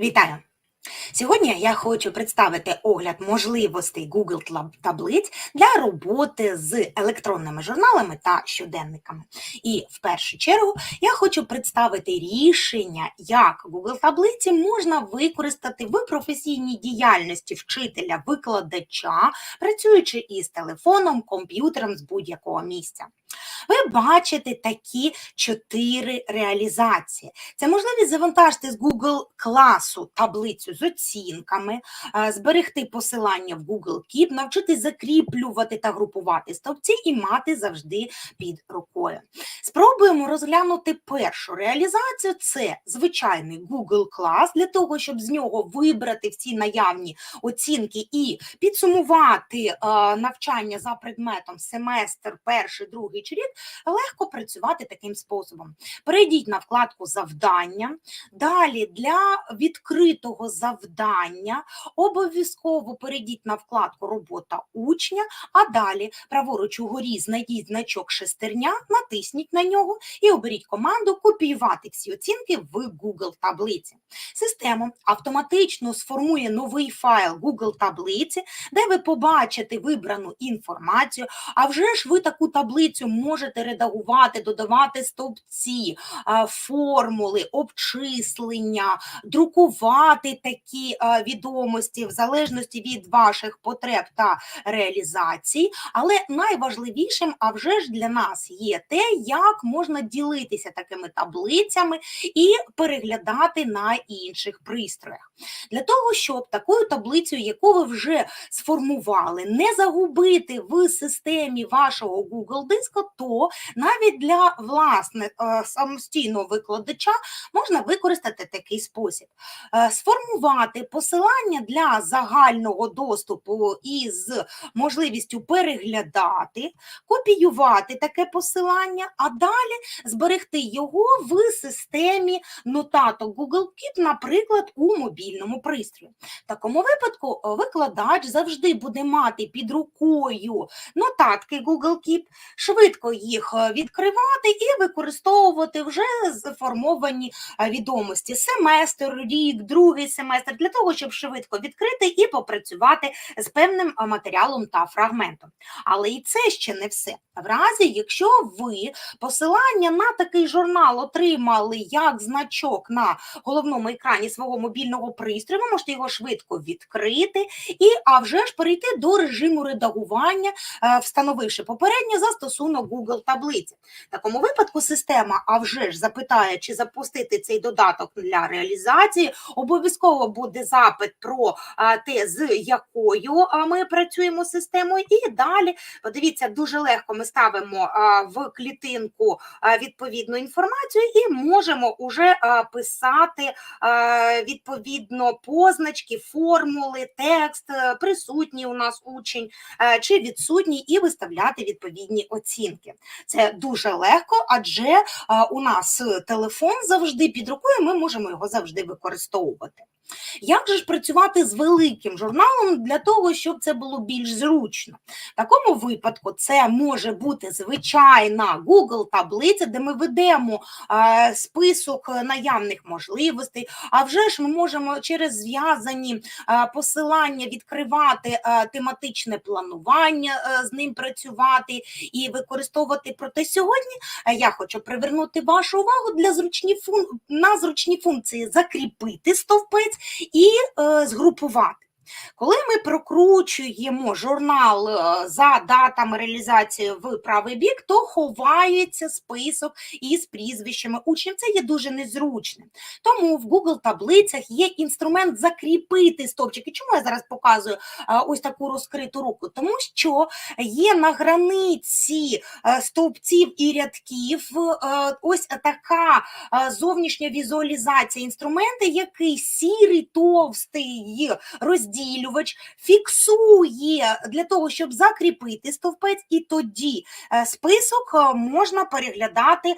Вітаю! Сьогодні я хочу представити огляд можливостей Google таблиць для роботи з електронними журналами та щоденниками. І в першу чергу я хочу представити рішення, як Google таблиці можна використати в професійній діяльності вчителя, викладача, працюючи із телефоном, комп'ютером з будь-якого місця. Ви бачите такі чотири реалізації. Це можливість завантажити з Google класу таблицю з оцінками, е, зберегти посилання в Google Keep, навчитись закріплювати та групувати стовпці і мати завжди під рукою. Спробуємо розглянути першу реалізацію. Це звичайний Google клас для того, щоб з нього вибрати всі наявні оцінки і підсумувати е, навчання за предметом семестр, перший, другий чи рік, легко працювати таким способом. Перейдіть на вкладку завдання. Далі для відкритого завдання обов'язково перейдіть на вкладку робота учня, а далі праворуч угорі знайдіть значок шестерня, натисніть на нього і оберіть команду копіювати всі оцінки в Google таблиці. Система автоматично сформує новий файл Google таблиці, де ви побачите вибрану інформацію. А вже ж ви таку таблицю можете редагувати, додавати стовпці, формули, обчислення, друкувати такі відомості в залежності від ваших потреб та реалізацій. Але найважливішим, а вже ж для нас є те, як можна ділитися такими таблицями і переглядати на інших пристроях. Для того, щоб такою таблицею, яку ви вже сформували, не загубити в системі вашого Google диска, то навіть для власне е, самостійного викладача можна використати такий спосіб: Е, сформувати посилання для загального доступу із можливістю переглядати, копіювати таке посилання, а далі зберегти його в системі нотаток Google Keep, наприклад, у мобільному пристрої. В такому випадку е, викладач завжди буде мати під рукою нотатки Google Keep, швидко їх е, відкривати і використовувати вже сформовані е, відомості семестр, рік, другий семестр для того, щоб швидко відкрити і попрацювати з певним е, матеріалом та фрагментом. Але і це ще не все. В разі, якщо ви посилання на такий журнал отримали як значок на головному екрані свого мобільного пристрою, ви можете його швидко відкрити і а вже ж перейти до режиму редагування, встановивши попередньо застосунок Google таблиці. В такому випадку система, а вже ж запитає, чи запустити цей додаток для реалізації. Обов'язково буде запит про те, з якою ми працюємо системою, і далі подивіться, дуже легко ми ставимо в клітинку відповідну інформацію і можемо уже писати відповідно позначки, формули, текст, е, присутній у нас учень е, чи відсутній, і виставляти відповідні оцінки. Це дуже легко, адже у нас телефон завжди під рукою, ми можемо його завжди використовувати. Як же ж працювати з великим журналом для того, щоб це було більш зручно? В такому випадку це може бути звичайна Google таблиця, де ми ведемо список наявних можливостей. А вже ж ми можемо через зв'язані посилання відкривати тематичне планування, з ним працювати і використовувати. Проте сьогодні я хочу привернути вашу увагу для зручні фун... на зручні функції закріпити стовпець і е, згрупувати. Коли ми прокручуємо журнал е, за датами реалізації в правий бік, то ховається список із прізвищами учнів. Це є дуже незручним. Тому в Google таблицях є інструмент закріпити стовпчики. Чому я зараз показую е, ось таку розкриту руку? Тому що є на границі е, стовпців і рядків ось така зовнішня візуалізація інструменту, який сірий, товстий розділ виділювач фіксує для того, щоб закріпити стовпець, і тоді е, список е, можна переглядати, е,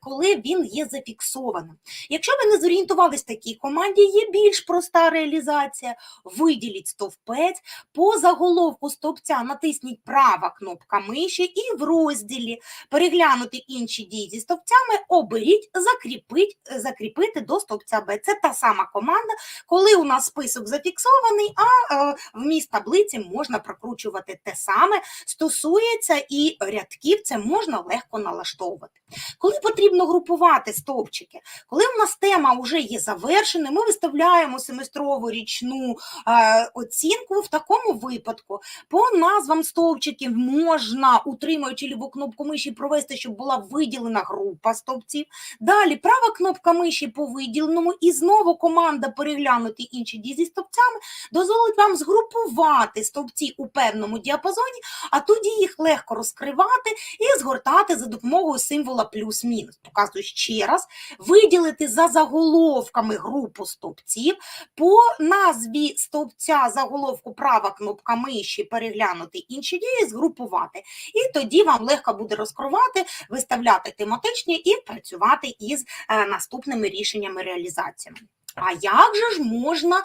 коли він є зафіксованим. Якщо ви не зорієнтувались в такій команді, є більш проста реалізація. Виділіть стовпець, по заголовку стовпця натисніть права кнопка миші і в розділі переглянути інші дії зі стовпцями, оберіть, закріпить, закріпити до стовпця Б. Це та сама команда, коли у нас список зафіксований, а е, вміст таблиці можна прокручувати те саме, стосується і рядків, це можна легко налаштовувати. Коли потрібно групувати стовпчики, коли у нас тема вже є завершена, ми виставляємо семестрову річну е, оцінку. В такому випадку по назвам стовпчиків можна, утримуючи ліву кнопку миші, провести, щоб була виділена група стовпців. Далі права кнопка миші по виділеному, і знову команда переглянути інші дії зі стовпцями дозволить вам згрупувати стовпці у певному діапазоні, а тоді їх легко розкривати і згортати за допомогою символа плюс-мінус. Показую ще раз, виділити за заголовками групу стовпців, по назві стовпця заголовку права кнопка миші переглянути інші дії, згрупувати. І тоді вам легко буде розкривати, виставляти тематичні і працювати із е, наступними рішеннями реалізаціями. А як же ж можна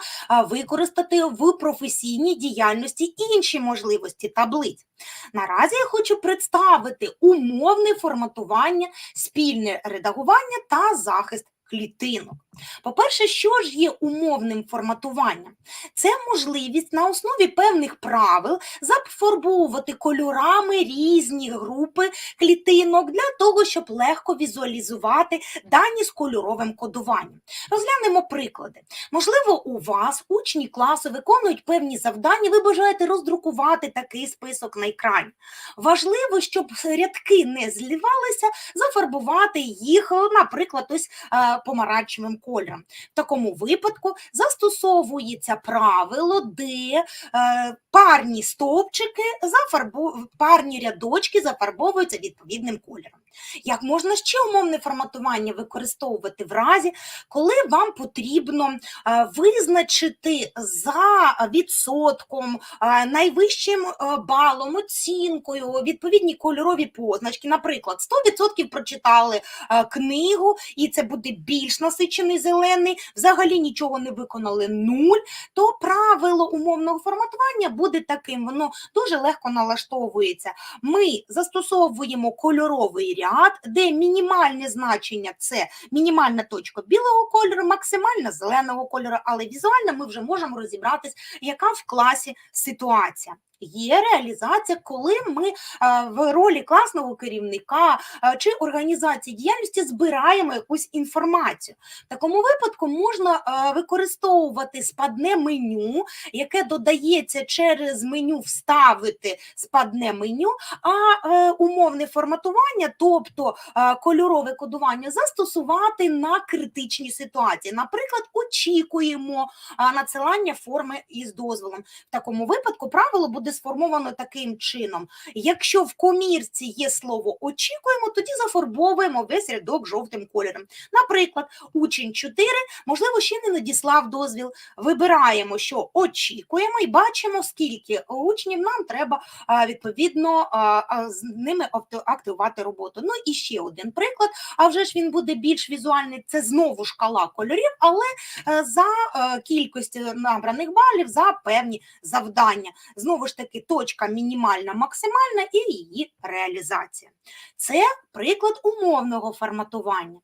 використати в професійній діяльності інші можливості таблиць? Наразі я хочу представити умовне форматування, спільне редагування та захист клітинок. По-перше, що ж є умовним форматуванням? Це можливість на основі певних правил зафарбовувати кольорами різні групи клітинок для того, щоб легко візуалізувати дані з кольоровим кодуванням. Розглянемо приклади. Можливо, у вас учні класу виконують певні завдання, ви бажаєте роздрукувати такий список на екрані. Важливо, щоб рядки не зливалися, зафарбувати їх, наприклад, ось е, помаранчевим кольором. В такому випадку застосовується правило, де е, парні стовпчики, парні рядочки зафарбовуються відповідним кольором. Як можна ще умовне форматування використовувати в разі, коли вам потрібно е, визначити за відсотком, е, найвищим е, балом, оцінкою, відповідні кольорові позначки. Наприклад, 100% прочитали книгу, і це буде більш насичений зелений, взагалі нічого не виконали нуль, то правило умовного форматування буде таким, воно дуже легко налаштовується. Ми застосовуємо кольоровий ряд, де мінімальне значення це мінімальна точка білого кольору, максимальна зеленого кольору, але візуально ми вже можемо розібратись, яка в класі ситуація. Є реалізація, коли ми е, в ролі класного керівника е, чи організації діяльності збираємо якусь інформацію. В такому випадку можна е, використовувати спадне меню, яке додається через меню вставити спадне меню, а умовне форматування, тобто кольорове кодування, застосувати на критичні ситуації. Наприклад, очікуємо надсилання форми із дозволом. В такому випадку правило буде сформовано таким чином: якщо в комірці є слово очікуємо, тоді зафарбовуємо весь рядок жовтим кольором. Наприклад, учень 4, можливо, ще не надіслав дозвіл. Вибираємо, що очікуємо, і бачимо, скільки учнів нам треба відповідно з ними активувати роботу. Ну і ще один приклад. А вже ж він буде більш візуальний. Це знову шкала кольорів, але е, за е, кількістю набраних балів за певні завдання. Знову ж таки, точка мінімальна, максимальна і її реалізація. Це приклад умовного форматування.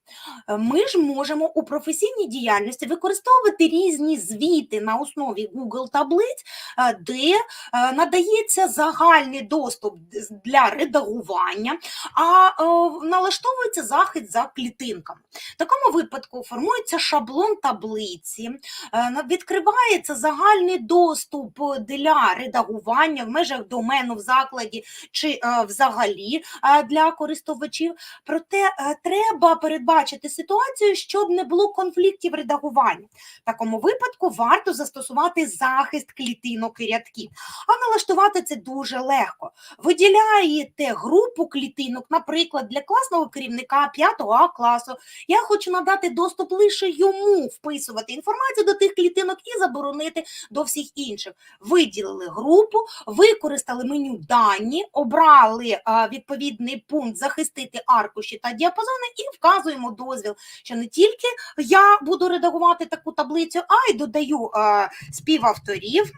Е, Ми ж можемо у професійній діяльності використовувати різні звіти на основі Google таблиць, е, де е, надається загальний доступ для редагування, а налаштовується захист за клітинками. В такому випадку формується шаблон таблиці, відкривається загальний доступ для редагування в межах домену в закладі чи взагалі для для користувачів. Проте е, треба передбачити ситуацію, щоб не було конфліктів редагування. В такому випадку варто застосувати захист клітинок і рядків. А налаштувати це дуже легко. Виділяєте групу клітинок, наприклад, для класного керівника 5 А класу. Я хочу надати доступ лише йому вписувати інформацію до тих клітинок і заборонити до всіх інших. Виділили групу, використали меню дані, обрали відповідний пункт захистити аркуші та діапазони і вказуємо дозвіл, що не тільки я буду редагувати таку таблицю, а й додаю співавторів.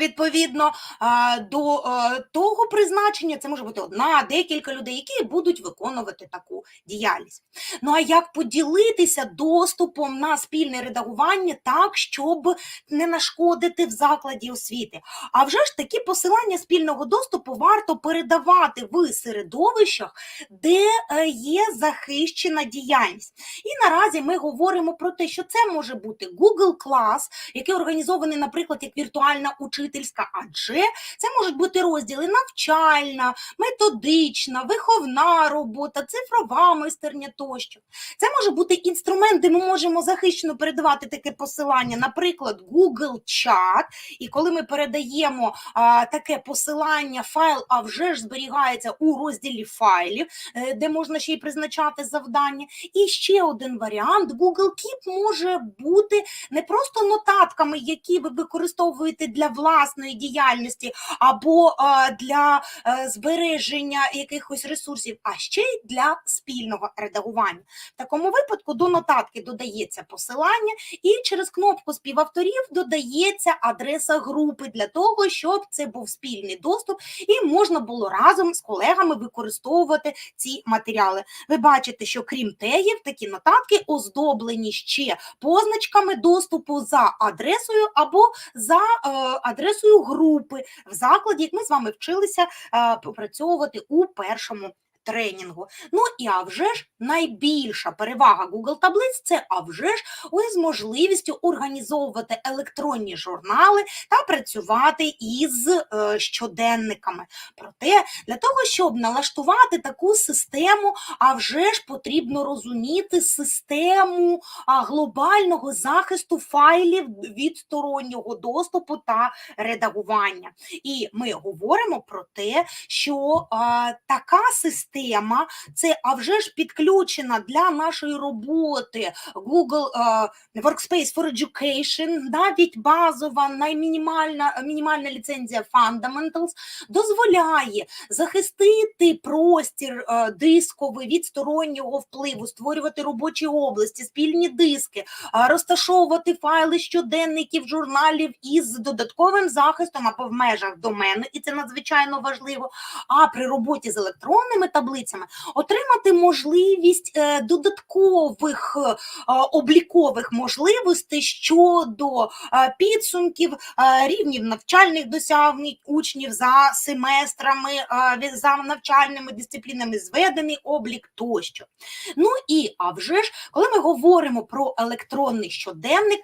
Відповідно до е, того призначення, це може бути одна, декілька людей, які будуть виконувати таку діяльність. Ну а як поділитися доступом на спільне редагування так, щоб не нашкодити в закладі освіти? А вже ж такі посилання спільного доступу варто передавати в середовищах, де е, є захищена діяльність. І наразі ми говоримо про те, що це може бути Google Class, який організований, наприклад, як віртуальна учительська, адже це можуть бути розділи навчальна, методична, виховна робота, цифрова майстерня тощо. Це може бути інструмент, де ми можемо захищено передавати таке посилання, наприклад, Google Chat. І коли ми передаємо а, таке посилання, файл, а вже ж зберігається у розділі файлів, е, де можна ще й призначати завдання. І ще один варіант: Google Keep може бути не просто нотатками, які ви використовуєте для власної діяльності або е, для е, збереження якихось ресурсів, а ще й для спільного редагування. В такому випадку до нотатки додається посилання, і через кнопку співавторів додається адреса групи для того, щоб це був спільний доступ, і можна було разом з колегами використовувати ці матеріали. Ви бачите, що крім тегів, такі нотатки оздоблені ще позначками доступу за адресою або за е, адресою групи в закладі, як ми з вами вчилися опрацьовувати попрацьовувати у першому. Тренінгу. Ну і а вже ж найбільша перевага Google таблиць це а вже ж з можливістю організовувати електронні журнали та працювати із е, щоденниками. Проте для того, щоб налаштувати таку систему, а вже ж потрібно розуміти систему глобального захисту файлів від стороннього доступу та редагування. І ми говоримо про те, що а, така система це а вже ж підключена для нашої роботи Google а, Workspace for Education, навіть базова, наймінімальна мінімальна ліцензія Fundamentals дозволяє захистити простір е, дисковий від стороннього впливу, створювати робочі області, спільні диски, е, розташовувати файли щоденників, журналів із додатковим захистом або в межах домену, і це надзвичайно важливо. А при роботі з електронними таблицями отримати можливість е, додаткових е, облікових можливостей щодо е, підсумків рівнів навчальних досягнень учнів за семестрами, за навчальними дисциплінами, зведений облік тощо. Ну і а вже ж, коли ми говоримо про електронний щоденник,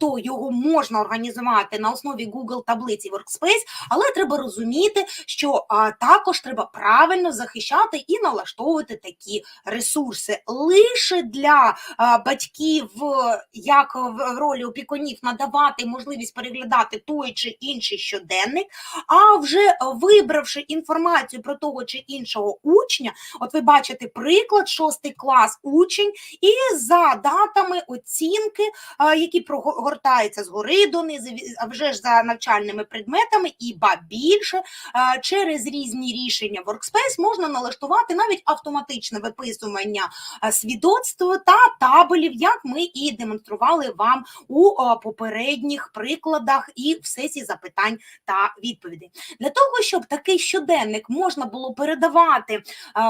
то його можна організувати на основі Google таблиці Workspace, але треба розуміти, що також треба правильно захищати і налаштовувати такі ресурси. Лише для батьків, як в ролі опікунів, надавати можливість переглядати той чи інший щоденник, а вже вибравши інформацію про того чи іншого учня, от ви бачите приклад, шостий клас учень, і за датами оцінки, які прогортаються згори донизу, вже ж за навчальними предметами, і ба більше через різні рішення Workspace можна налаштувати навіть автоматичне виписування а, свідоцтв та табелів, як ми і демонстрували вам у попередніх прикладах і в сесії запитань та відповідей. Для того, щоб такий щоденник можна було передавати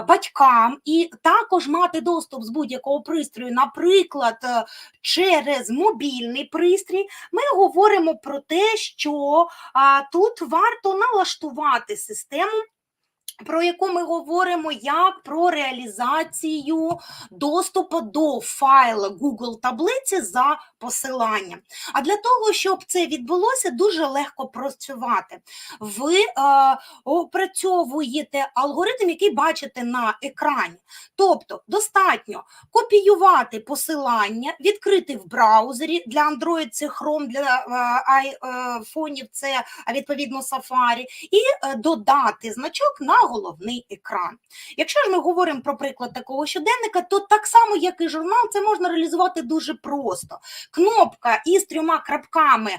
батькам і також мати доступ з будь-якого пристрою, наприклад, е, через мобільний пристрій, ми говоримо про те, що тут варто налаштувати систему. Про яку ми говоримо як про реалізацію доступу до файла Google таблиці за посилання. А для того, щоб це відбулося, дуже легко працювати. Ви е, опрацьовуєте алгоритм, який бачите на екрані. Тобто достатньо копіювати посилання, відкрити в браузері для Android це Chrome, для е, айфонів це відповідно Safari, і е, додати значок на головний екран. Якщо ж ми говоримо про приклад такого щоденника, то так само, як і журнал, це можна реалізувати дуже просто. Кнопка із трьома крапками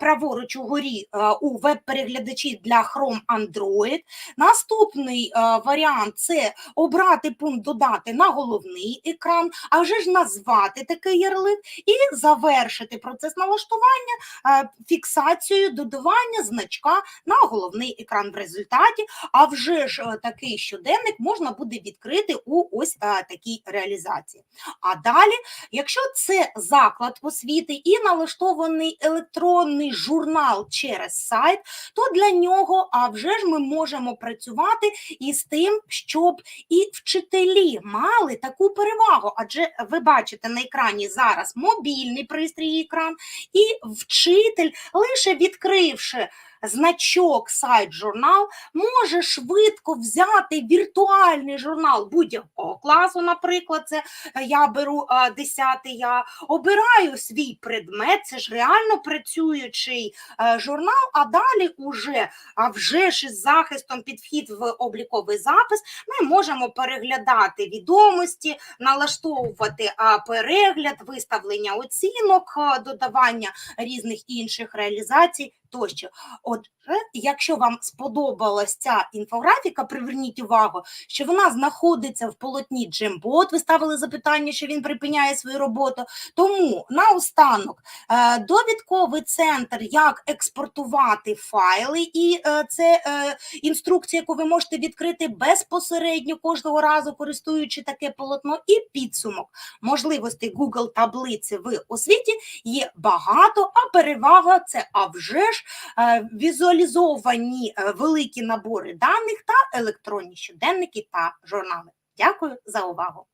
праворуч угорі у веб-переглядачі для Chrome Android. Наступний варіант це обрати пункт додати на головний екран, а вже ж назвати такий ярлик і завершити процес налаштування фіксацією додавання значка на головний екран в результаті. А вже ж е, такий щоденник можна буде відкрити у ось е, такій реалізації. А далі, якщо це заклад освіти і налаштований електронний журнал через сайт, то для нього а вже ж ми можемо працювати із тим, щоб і вчителі мали таку перевагу. Адже ви бачите на екрані зараз мобільний пристрій екран, і вчитель, лише відкривши значок сайт журнал, може швидко взяти віртуальний журнал будь-якого класу, наприклад, це е, я беру 10 я обираю свій предмет, це ж реально працюючий е, журнал, а далі уже, а вже ж із захистом під вхід в обліковий запис, ми можемо переглядати відомості, налаштовувати перегляд, виставлення оцінок, додавання різних інших реалізацій тощо. Отже, якщо вам сподобалась ця інфографіка, приверніть увагу, що вона знаходиться в полотні Джембот. Ви ставили запитання, що він припиняє свою роботу. Тому наостанок е, довідковий центр, як експортувати файли, і е, це е, інструкція, яку ви можете відкрити безпосередньо кожного разу, користуючи таке полотно, і підсумок можливостей Google таблиці в освіті є багато, а перевага це а вже ж е, візуалізовані е, великі набори даних та електронні щоденники та журнали. Дякую за увагу.